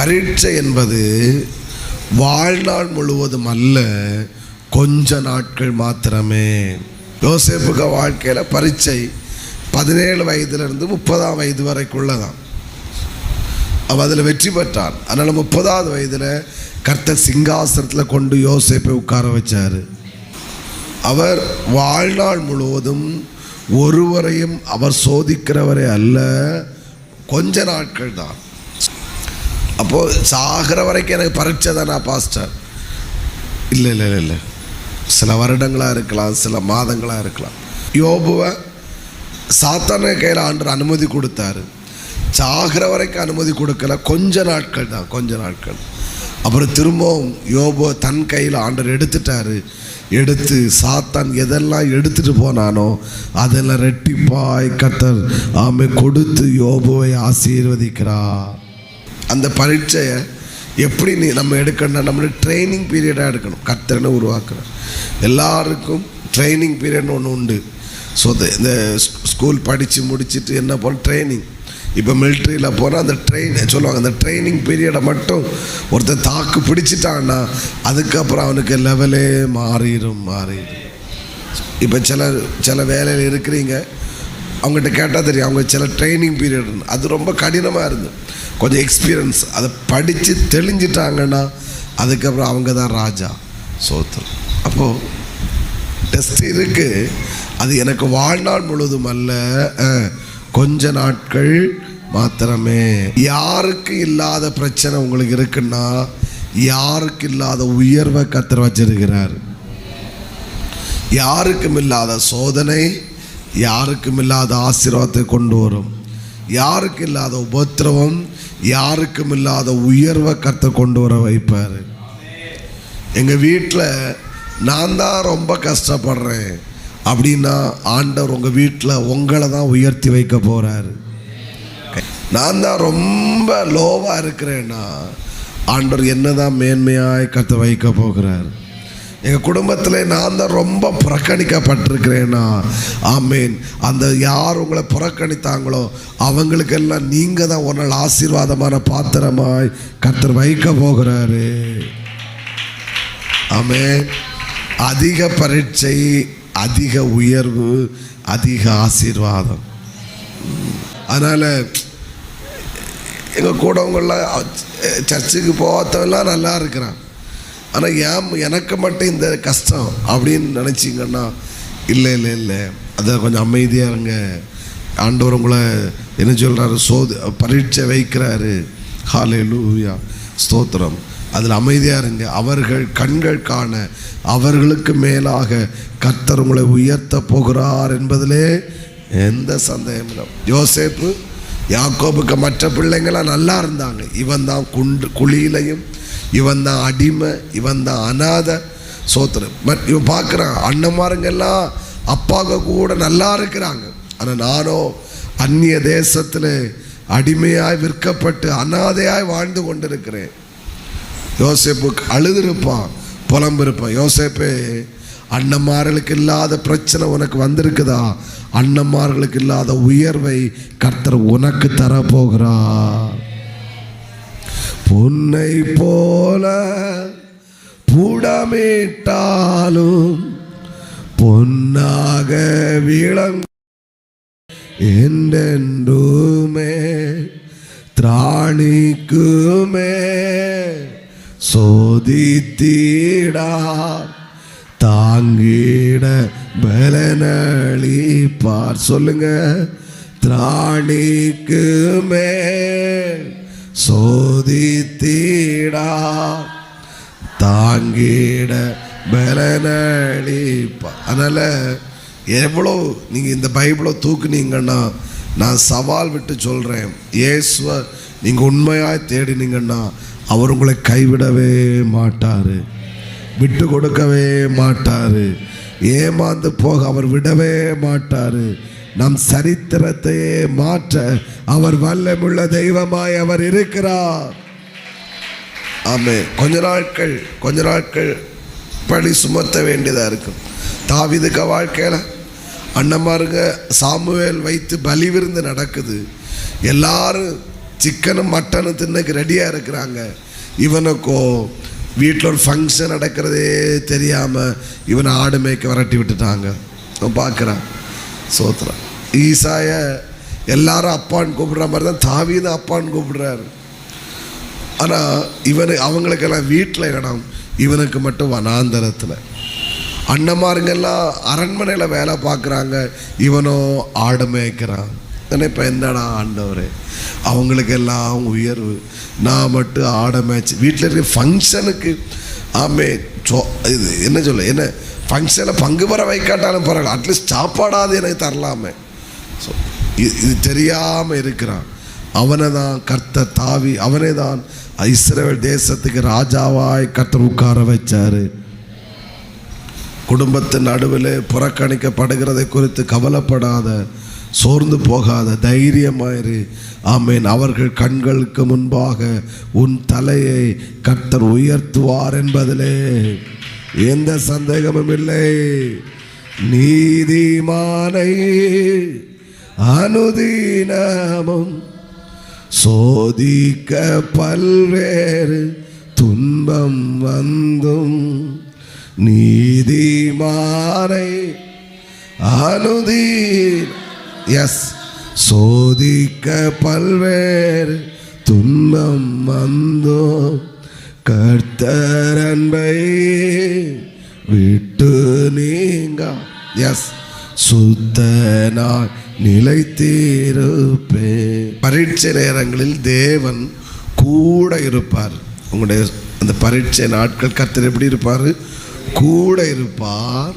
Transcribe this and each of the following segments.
பரீட்சை என்பது வாழ்நாள் முழுவதும் அல்ல கொஞ்ச நாட்கள் மாத்திரமே. யோசேப்புக வாழ்க்கையில் பரீட்சை பதினேழு வயதுலேருந்து முப்பதாம் வயது வரைக்குள்ளதான். அவன் அதில் வெற்றி பெற்றான். அதனால் முப்பதாவது வயதில் கர்த்தர் சிங்காசனத்தில் கொண்டு யோசேப்பை உட்கார வச்சார். அவர் வாழ்நாள் முழுவதும் ஒருவரையும் அவர் சோதிக்கிறவரே அல்ல கொஞ்ச நாட்கள் தான் அப்போது சாகிற வரைக்கும் எனக்கு பரீட்சை தானா பாஸ்டர் இல்லை இல்லை இல்லை இல்லை. சில வருடங்களாக இருக்கலாம் சில மாதங்களாக இருக்கலாம். யோபுவை சாத்தான கையில் ஆண்டு அனுமதி கொடுத்தாரு. சாகிற வரைக்கும் அனுமதி கொடுக்கல. கொஞ்ச நாட்கள் தான் கொஞ்ச நாட்கள். அப்புறம் திரும்பவும் யோபோ தன் கையில் ஆண்டர் எடுத்துட்டாரு. எடுத்து சாத்தான் எதெல்லாம் எடுத்துட்டு போனானோ அதெல்லாம் ரெட்டிப்பாய் கத்தர். ஆமை கொடுத்து யோபுவை ஆசீர்வதிக்கிறார். அந்த பரீட்சையை எப்படி நீ நம்ம எடுக்கணும்னா நம்மளுக்கு ட்ரைனிங் பீரியடாக எடுக்கணும். கத்தனை உருவாக்கணும் எல்லாருக்கும் ட்ரைனிங் பீரியட்னு ஒன்று உண்டு. ஸோ இந்த ஸ்கூல் படித்து முடிச்சுட்டு என்ன போல் ட்ரைனிங் இப்போ மிலிட்ரியில் போனால் அந்த ட்ரெயின் சொல்லுவாங்க அந்த ட்ரைனிங் பீரியடை மட்டும் ஒருத்தன் தாக்கு பிடிச்சிட்டான்னா அதுக்கப்புறம் அவனுக்கு லெவலே மாறிடும் மாறிடும். இப்போ சில சில வேலையில் இருக்கிறீங்க அவங்ககிட்ட கேட்டால் தெரியும். அவங்க சில ட்ரைனிங் பீரியட் அது ரொம்ப கடினமாக இருந்தது கொஞ்சம் எக்ஸ்பீரியன்ஸ் அதை படித்து தெளிஞ்சிட்டாங்கன்னா அதுக்கப்புறம் அவங்க தான் ராஜா சோத்திரம் அப்போது டெஸ்ட் இருக்குது அது எனக்கு வாழ்நாள் முழுவதும் அல்ல. கொஞ்ச நாட்கள் மாத்திரமே. யாருக்கு இல்லாத பிரச்சனை உங்களுக்கு இருக்குன்னா யாருக்கு இல்லாத உயர்வை கத்தர் வச்சிருக்கிறார். யாருக்கும் இல்லாத சோதனை யாருக்கும் இல்லாத ஆசீர்வாதத்தை கொண்டு வரும். யாருக்கு இல்லாத உபத்திரவம் யாருக்கும் இல்லாத உயர்வை கத்த கொண்டு வர வைப்பார். எங்கள் வீட்டில் நான் தான் ரொம்ப கஷ்டப்படுறேன். அப்படின்னா ஆண்டவர் உங்கள் வீட்டில் உங்களை தான் உயர்த்தி வைக்க போகிறாரு நான் தான் ரொம்ப லோவாக இருக்கிறேன்னா ஆண்டவர் என்ன தான் மேன்மையாய் கற்று வைக்க போகிறார். எங்கள் குடும்பத்தில் நான் தான் ரொம்ப புறக்கணிக்கப்பட்டிருக்கிறேன்னா ஆமேன். அந்த யார் உங்களை புறக்கணித்தாங்களோ அவங்களுக்கெல்லாம் நீங்கள் தான் ஒரு நாள் ஆசீர்வாதமான பாத்திரமாய் கத்தர் வைக்க போகிறாரு. ஆமென். அதிக பரீட்சை அதிக உயர்வு அதிக ஆசீர்வாதம். அதனால் எங்கள் கூடவங்களாம் சர்ச்சுக்கு போகாதவெல்லாம் நல்லா இருக்கிறான். ஆனால் ஏன் எனக்கு மட்டும் இந்த கஷ்டம் அப்படின்னு நினச்சிங்கன்னா இல்லை இல்லை இல்லை. அதை கொஞ்சம் அமைதியாக இருங்க. ஆண்டவர் உங்களை என்ன சொல்கிறாரு சோது பரீட்சை வைக்கிறாரு. ஹாலே லூயா ஸ்தோத்திரம். அதில் அமைதியாக இருங்க. அவர்கள் கண்கள் காண அவர்களுக்கு மேலாக கர்த்தர் உங்களை உயர்த்த போகிறார் என்பதிலே எந்த சந்தேகமும் இல்லை. யோசேப்பு யாக்கோபுக்கு மற்ற பிள்ளைங்களாம் நல்லா இருந்தாங்க. இவன் தான் குண்டு குழியிலையும் இவன் தான் அடிமை இவன் தான் அனாதை சோத்திரம். பட் இவன் பார்க்குறான் அண்ணன்மாருங்கெல்லாம் அப்பாவுக்கு கூட நல்லா இருக்கிறாங்க. ஆனால் நானோ அந்நிய தேசத்தில் அடிமையாய் விற்கப்பட்டு அனாதையாய் வாழ்ந்து கொண்டிருக்கிறேன். யோசேப்புக்கு அழுதுருப்பான் புலம்பிருப்பான். யோசேப்பே அண்ணன்மார்களுக்கு இல்லாத பிரச்சனை உனக்கு வந்திருக்குதா? அண்ணன்மார்களுக்கு இல்லாத உயர்வை கர்த்தர் உனக்கு தரப்போகிறார். பொன்னை போல புடமிட்டாலும் பொன்னாக விளங்க என்றென்றுமே திராணிக்குமே சோதித்தீடா தாங்கிட பலனளிப்பார். சொல்லுங்க திராணிக்குமே சோதி தாங்கிட. பலனளிப்பா அதனால் எவ்வளோ நீங்கள் இந்த பைபிளை தூக்குனீங்கன்னா நான் சவால் விட்டு சொல்கிறேன் இயேசுவை நீங்கள் உண்மையாக தேடினீங்கன்னா அவர் உங்களை கைவிடவே மாட்டார். விட்டு கொடுக்கவே மாட்டார். ஏமாந்து போக அவர் விடவே மாட்டார். நம் சரித்திரத்தையே மாற்ற அவர் வல்லமுள்ள தெய்வமாய் அவர் இருக்கிறார். ஆமே கொஞ்ச நாட்கள் கொஞ்ச நாட்கள் பழி சுமத்த வேண்டியதாக இருக்கும். தாவிதுக்க வாழ்க்கையில் அண்ணமாருங்க சாமுவேல் வைத்து பலி விருந்து நடக்குது. எல்லாரும் சிக்கனும் மட்டனும் தின்னுக்கு ரெடியாக இருக்கிறாங்க. இவனுக்கோ வீட்டில் ஒரு ஃபங்க்ஷன் நடக்கிறதே தெரியாமல் இவனை ஆடு மேய்க்க விரட்டி விட்டுட்டாங்க. பார்க்குறான் சோத்துறான் ஈசாய எல்லாரும் அப்பான்னு கூப்பிடுற மாதிரி தான் தாவீது அப்பான்னு கூப்பிடுறாரு. ஆனால் இவனு அவங்களுக்கெல்லாம் வீட்டில் இடம் இவனுக்கு மட்டும் வனாந்தரத்தில். அண்ணமாருங்கெல்லாம் அரண்மனையில் வேலை பார்க்குறாங்க இவனோ ஆடு மேய்க்கிறான். இப்போ என்னடா ஆண்டவரே? அவங்களுக்கெல்லாம் உயர்வு. நான் மட்டும் ஆடை மேய்ச்சி வீட்டில் இருக்க ஃபங்க்ஷனுக்கு ஆமே சோ இது என்ன சொல்ல என்ன ஃபங்க்ஷனில் பங்கு பெற வைக்காட்டாலும் பரவாயில்ல அட்லீஸ்ட் சாப்பாடாது எனக்கு தரலாமே. ஸோ இது இது தெரியாமல் இருக்கிறான். அவனை தான் கர்த்த தாவி அவனை தான் இஸ்ரேல் தேசத்துக்கு ராஜாவாய் கர்த்தர் உட்கார வச்சாரு. குடும்பத்தின் நடுவில் புறக்கணிக்கப்படுகிறதை குறித்து கவலைப்படாத சோர்ந்து போகாத தைரியமாயிரு. ஆமேன். அவர்கள் கண்களுக்கு முன்பாக உன் தலையை கர்த்தர் உயர்த்துவார் என்பதிலே எந்த சந்தேகமும் இல்லை. நீதிமானை அனுதீனமும் சோதிக்க பல்வேறு துன்பம் வந்தும் நீதிமானை அனுதி எஸ் சோதிக்க பல்வேறு துன்பம் வந்தோம் கர்த்தர் அன்பை விட்டு நீங்க. எஸ் சுத்தனாய் நிலைத்தீருப்பே. பரீட்சை நேரங்களில் தேவன் கூட இருப்பார். உங்களுடைய அந்த பரீட்சை நாட்கள் கத்தர் எப்படி இருப்பார்? கூட இருப்பார்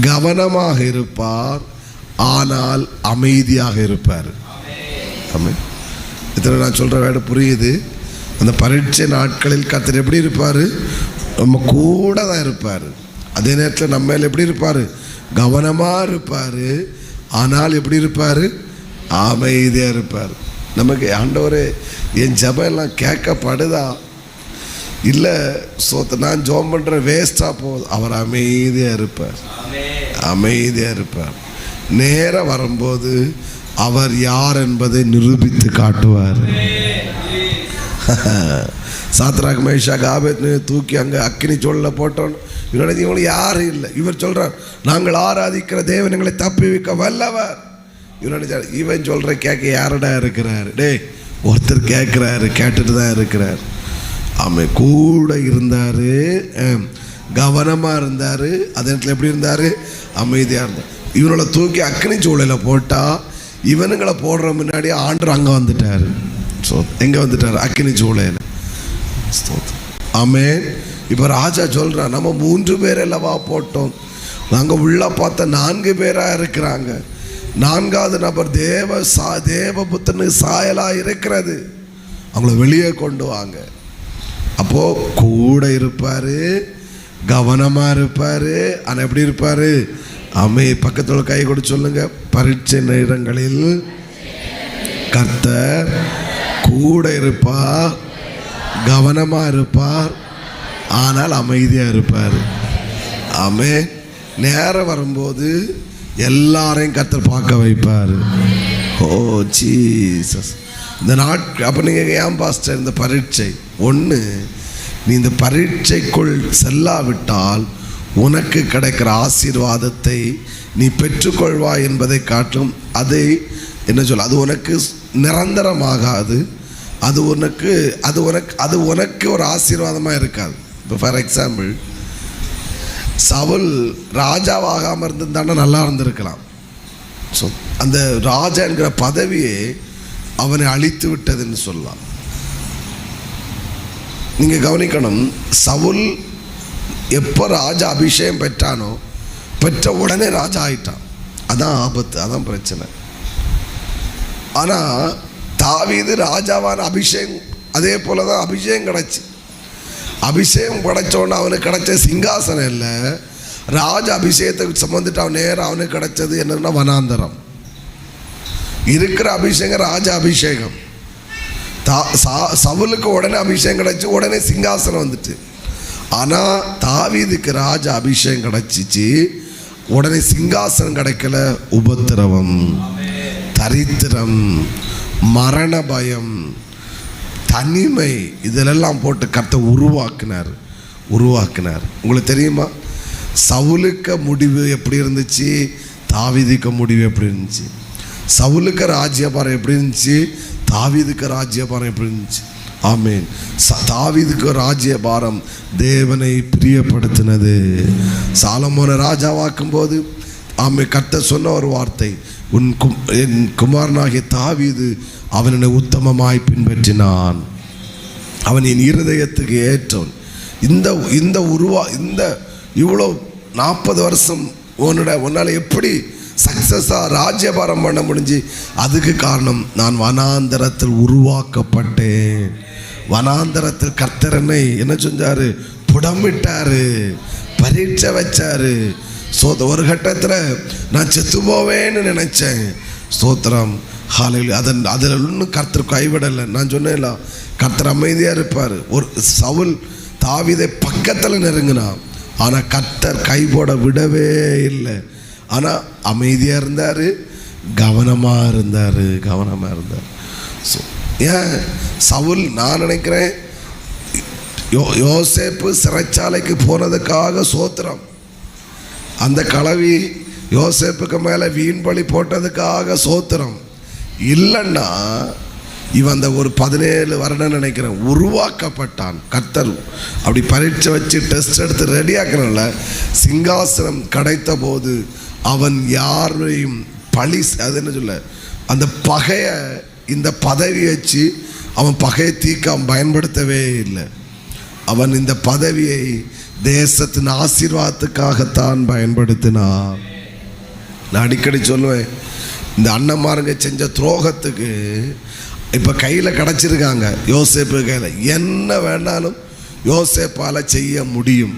கவனமாக இருப்பார் ஆனால் அமைதியாக இருப்பார். இத்தனை நான் சொல்கிற வேலை புரியுது. அந்த பரீட்சை நாட்களில் கத்தர் எப்படி இருப்பார்? நம்ம கூட தான் இருப்பார். அதே நேரத்தில் நம்ம எப்படி இருப்பார்? கவனமாக இருப்பார். ஆனால் எப்படி இருப்பார்? அமைதியாக இருப்பார். நமக்கு ஆண்டவரே என் ஜெபம் எல்லாம் கேட்கப்படுதா? இல்லை சோத்த நான் ஜோம் பண்ணுற வேஸ்ட்டாக போகுது. அவர் அமைதியாக இருப்பார். அமைதியாக இருப்பார். நேரம் வரும்போது அவர் யார் என்பதை நிரூபித்து காட்டுவார். சாத்ராக் மேஷாக் ஆபேத்னு தூக்கி அங்கே அக்கினி சொல்ல போட்டோம் இவரோட இவங்களுக்கு யாரும் இல்லை. இவர் சொல்கிறார் நாங்கள் ஆராதிக்கிற தேவன் எங்களை தப்பி வைக்க வல்லவர் இவனோட இவன் சொல்கிற கேட்க யாரடா இருக்கிறாரு? டேய் ஒருத்தர் கேட்குறாரு கேட்டுட்டு தான் இருக்கிறார். அவன் கூட இருந்தார் கவனமாக இருந்தார். அதே நேரத்தில் எப்படி இருந்தார்? அமைதியாக இருந்தார். இவனோட தூக்கி அக்னி சூழலில் போட்டால் இவனுங்களை போடுற முன்னாடி ஆண்டர் அங்கே வந்துட்டார். எங்கே வந்துட்டார்? அக்கினி ஜூலையில் ஆமே இப்போ ராஜா சொல்கிறான் நம்ம மூன்று பேர் அல்லவா போட்டோம். நாங்கள் உள்ளே பார்த்த நான்கு பேராக இருக்கிறாங்க. நான்காவது நபர் தேவ சா தேவபுத்தனுக்கு சாயலாக இருக்கிறது. அவங்கள வெளியே கொண்டு வாங்க. அப்போது கூட இருப்பார் கவனமாக இருப்பார். ஆனால் எப்படி இருப்பார்? அமை பக்கத்தில் கை கொடு சொல்லுங்கள் பரீட்சை நேரங்களில் கர்த்தர் கூட இருப்பார் கவனமாக இருப்பார் ஆனால் அமைதியாக இருப்பார். ஆமே நேரம் வரும்போது எல்லாரையும் கத்தர் பார்க்க வைப்பார். ஓ ஜீசஸ். இந்த நாட் அப்போ நீங்கள் ஏன் பாஸ்டர் இந்த பரீட்சை? ஒன்று நீ இந்த பரீட்சைக்குள் செல்லாவிட்டால் உனக்கு கிடைக்கிற ஆசீர்வாதத்தை நீ பெற்றுக்கொள்வாய் என்பதை காட்டும். அதை என்ன சொல்ல அது உனக்கு நிரந்தரமாகாது. அது உனக்கு அது உனக்கு அது உனக்கு ஒரு ஆசீர்வாதமாக இருக்காது. இப்போ ஃபார் எக்ஸாம்பிள் சவுல் ராஜாவாகாமல் இருந்திருந்தானா நல்லா இருந்திருக்கலாம். ஸோ அந்த ராஜா என்கிற பதவியை அவனை அழித்து விட்டதுன்னு சொல்லலாம். நீங்கள் கவனிக்கணும் சவுல் எப்போ ராஜா அபிஷேகம் பெற்றானோ பெற்ற உடனே ராஜா ஆயிட்டான். அதான் ஆபத்து அதான் பிரச்சனை. ஆனால் தாவீது ராஜாவான அபிஷேகம் அதே போல தான் அபிஷேகம் கிடச்சி. அபிஷேகம் கிடச்சோன்னு அவனுக்கு கிடைச்ச சிங்காசனம் இல்லை. ராஜ அபிஷேகத்தை சம்மந்துட்டு அவன் நேரம் அவனுக்கு கிடச்சது என்னன்னா வனாந்தரம். இருக்கிற அபிஷேகம் ராஜ அபிஷேகம். தா சா சவுலுக்கு உடனே அபிஷேகம் கிடச்சி உடனே சிங்காசனம் வந்துட்டு. ஆனால் தாவீதுக்கு ராஜ அபிஷேகம் கிடச்சிச்சு உடனே சிங்காசனம் கிடைக்கல உபத்திரவம். தரித்திரம் மரண பயம் தனிமை இதிலெல்லாம் போட்டு கர்த்த உருவாக்கினார். உருவாக்கினார். உங்களுக்கு தெரியுமா? சவுலுக்க முடிவு எப்படி இருந்துச்சு? தாவிதிக்க முடிவு எப்படி இருந்துச்சு? சவுலுக்க ராஜ்யபாரம் எப்படி இருந்துச்சு? தாவிதுக்க ராஜ்யபாரம் எப்படி இருந்துச்சு? ஆமேன். தாவிதுக்கு ராஜ்யபாரம் தேவனை பிரியப்படுத்தினது. சாலமோன ராஜாவாக்கும் போது ஆமை கத்த சொன்ன ஒரு வார்த்தை உன் கும் என் குமாரனாகிய தாவீது அவனை உத்தமமாய் பின்பற்றினான். அவன் என் இருதயத்துக்கு ஏற்றவன். இந்த இந்த உருவா இந்த இவ்வளோ நாற்பது வருஷம் உன்னோட உன்னால் எப்படி சக்ஸஸாக ராஜ்யபாரம் பண்ண முடிஞ்சு அதுக்கு காரணம் நான் வனாந்தரத்தில் உருவாக்கப்பட்டேன். வனாந்தரத்தில் கர்த்தரனை என்ன செஞ்சாரு? புடமிட்டாரு. பரீட்சை வச்சார். ஸோ ஒரு கட்டத்தில் நான் செத்து போவேன்னு நினச்சேன். ஸ்தோத்திரம். ஹாலையில் அதன் அதில் ஒன்றும் கர்த்தர் கைவிடலை. நான் சொன்னேன்ல கர்த்தர் அமைதியாக இருப்பார். ஒரு சவுல் தாவிதை பக்கத்தில் நெருங்கினான் ஆனால் கர்த்தர் கை போட விடவே இல்லை. ஆனால் அமைதியாக இருந்தார் கவனமாக இருந்தார் கவனமாக இருந்தார். ஸோ ஏன்? சவுல் நான் நினைக்கிறேன் யோ யோசேப்பு சிறைச்சாலைக்கு போனதுக்காக சோத்திரம் அந்த கலவி யோசேப்புக்கு மேலே வீண் பழி போட்டதுக்காக சோத்திரம். இல்லைன்னா இவன் அந்த ஒரு பதினேழு வருடம் நினைக்கிறேன் உருவாக்கப்பட்டான் கத்தல் அப்படி பரீட்சை வச்சு டெஸ்ட் எடுத்து ரெடியாக்குறல சிங்காசனம் கிடைத்த போது அவன் யாரையும் பழி அது என்ன சொல்ல அந்த பகையை இந்த பதவி வச்சு அவன் பகையை தீக்க அவன் பயன்படுத்தவே இல்லை. அவன் இந்த பதவியை தேசத்தின் ஆசீர்வாதத்துக்காகத்தான் பயன்படுத்தினான். நான் அடிக்கடி சொல்லுவேன் இந்த அண்ணன்மாருங்க செஞ்ச துரோகத்துக்கு இப்போ கையில் கிடச்சிருக்காங்க யோசேப்பு கையில். என்ன வேணாலும் யோசேப்பால் செய்ய முடியும்.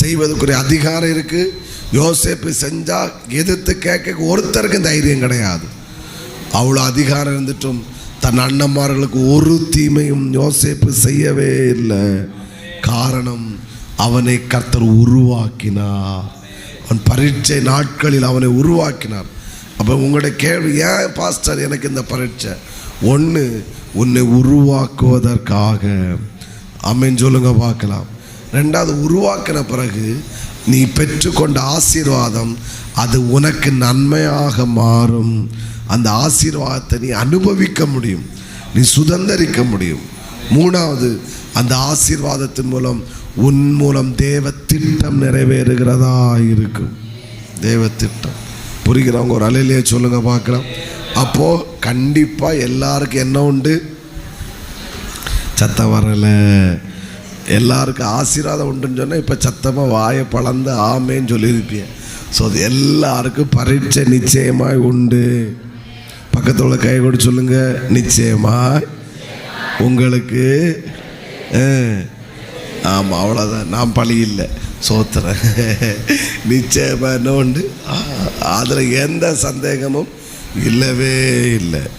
செய்வதற்குரிய அதிகாரம் இருக்குது யோசேப்பு செஞ்சால் எதிர்த்து கேட்க ஒருத்தருக்கும் தைரியம் கிடையாது. அவ்வளோ அதிகாரம் இருந்துட்டும் தன் அண்ணன்மார்களுக்கு ஒரு தீமையும் யோசேப்பு செய்யவே இல்லை. காரணம் அவனை கர்த்தர் உருவாக்கினார். அவன் பரீட்சை நாட்களில் அவனை உருவாக்கினார். அப்போ உங்களுடைய கேள்வி ஏன் பாஸ்டர் எனக்கு இந்த பரீட்சை? ஒன்று உன்னை உருவாக்குவதற்காக. அம்மன் சொல்லுங்க பார்க்கலாம். ரெண்டாவது உருவாக்கின பிறகு நீ பெற்றுக்கொண்ட ஆசீர்வாதம் அது உனக்கு நன்மையாக மாறும். அந்த ஆசீர்வாதத்தை நீ அனுபவிக்க முடியும். நீ சுதந்தரிக்க முடியும். மூணாவது அந்த ஆசீர்வாதத்தின் மூலம் உன் மூலம் தேவ திட்டம் நிறைவேறுகிறதா இருக்கும். தேவ திட்டம் புரிகிறவங்க ஒரு அலையிலேயே சொல்லுங்க பார்க்கலாம். அப்போ கண்டிப்பா எல்லாருக்கும் என்ன உண்டு? சத்தம் வரல. எல்லாருக்கும் ஆசீர்வாதம் உண்டுன்னு சொன்னால் இப்போ சத்தமாக வாயை பழந்து ஆமேன்னு சொல்லியிருப்பேன் ஸோ அது எல்லாருக்கும் பரீட்சை நிச்சயமாய் உண்டு. பக்கத்தில் உள்ள கை கொடு சொல்லுங்கள் நிச்சயமாய் உங்களுக்கு ஆமாம் அவ்வளோதான் நான் பழி இல்லை. சோத்துறேன் நிச்சயமாக என்ன உண்டு? அதில் எந்த சந்தேகமும் இல்லவே இல்லை.